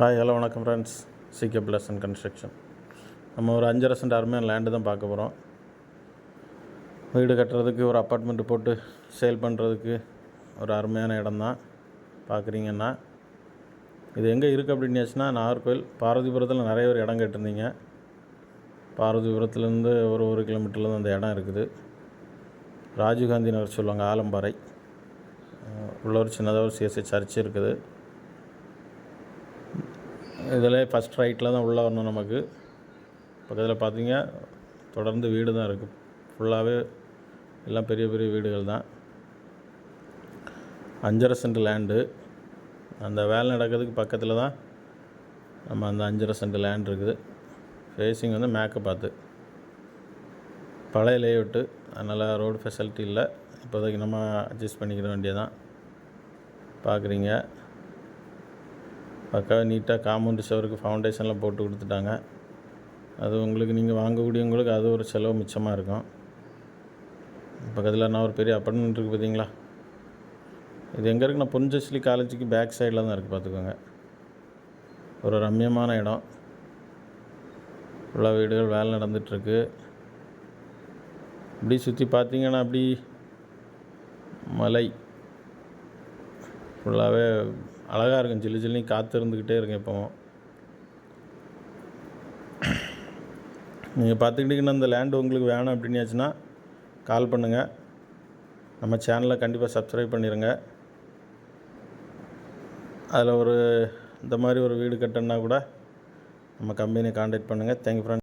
Hi hello வணக்கம் friends CK plus and construction நம்ம ஒரு அஞ்சரை சென்ட் அருமையான லேண்டு தான் பார்க்க போகிறோம் வீடு கட்டுறதுக்கு ஒரு அப்பார்ட்மெண்ட்டு போட்டு சேல் பண்ணுறதுக்கு ஒரு அருமையான இடம் தான் பார்க்குறீங்கன்னா இது எங்கே இருக்குது அப்படின்னாச்சுன்னா நாகர்கோவில் பார்வதிபுரத்தில் நிறைய ஒரு இடம் கேட்டிருந்தீங்க. பார்வதிபுரத்துலேருந்து ஒரு ஒரு கிலோமீட்டரில் அந்த இடம் இருக்குது. ராஜீவ்காந்தி நகர் சொல்லுவாங்க ஆலம்பாறை. உள்ள ஒரு சின்னதாக ஒரு சிஎஸ்ஐ சர்ச் இருக்குது. இதில் ஃபஸ்ட் ரைட்டில் தான் உள்ளே வரணும் நமக்கு. பக்கத்தில் பார்த்தீங்க தொடர்ந்து வீடு தான் இருக்குது ஃபுல்லாகவே எல்லாம் பெரிய பெரிய வீடுகள் தான். அஞ்சரை சென்ட் லேண்டு அந்த வேலை நடக்கிறதுக்கு பக்கத்தில் தான் நம்ம அந்த அஞ்சரை சென்ட் லேண்ட் இருக்குது. ஃபேஸிங் வந்து மேக்கை பார்த்து. பழைய லேஅவுட்டு அதனால் ரோடு ஃபெசிலிட்டி இல்லை. இப்போதைக்கு நம்ம அட்ஜஸ்ட் பண்ணிக்கிற வேண்டியதான் பார்க்குறீங்க பக்காவாக நீட்டாக காம்பவுண்டு சவருக்கு ஃபவுண்டேஷன்லாம் போட்டு கொடுத்துட்டாங்க. அது உங்களுக்கு நீங்கள் வாங்கக்கூடியவங்களுக்கு அது ஒரு செலவு மிச்சமாக இருக்கும். பக்கத்தில் நான் ஒரு பெரிய அப்பார்ட்மெண்ட் இருக்குது பார்த்தீங்களா இது எங்கே இருக்குன்னா பொன்ஜஸ்லி காலேஜுக்கு பேக் சைடில் தான் இருக்குது பார்த்துக்கோங்க ஒரு ரம்யமான இடம். ஃபுல்லாக வீடுகள் வேலை நடந்துகிட்ருக்கு இப்படி சுற்றி பார்த்தீங்கன்னா அப்படி மலை. ஃபுல்லாகவே அழகாக இருக்கும். ஜில்லு ஜில்லி காற்று இருந்துக்கிட்டே இருக்கும் எப்போவும் நீங்கள் பார்த்துக்கிட்டிங்கன்னா இந்த லேண்டு உங்களுக்கு வேணும் அப்படின்னாச்சுன்னா கால் பண்ணுங்கள் நம்ம சேனலை கண்டிப்பாக சப்ஸ்கிரைப் பண்ணிடுங்க அதில் ஒரு இந்த மாதிரி ஒரு வீடு கட்டணுன்னா கூட நம்ம கம்பெனியை காண்டாக்ட் பண்ணுங்கள் தேங்க்யூ ஃப்ரெண்ட்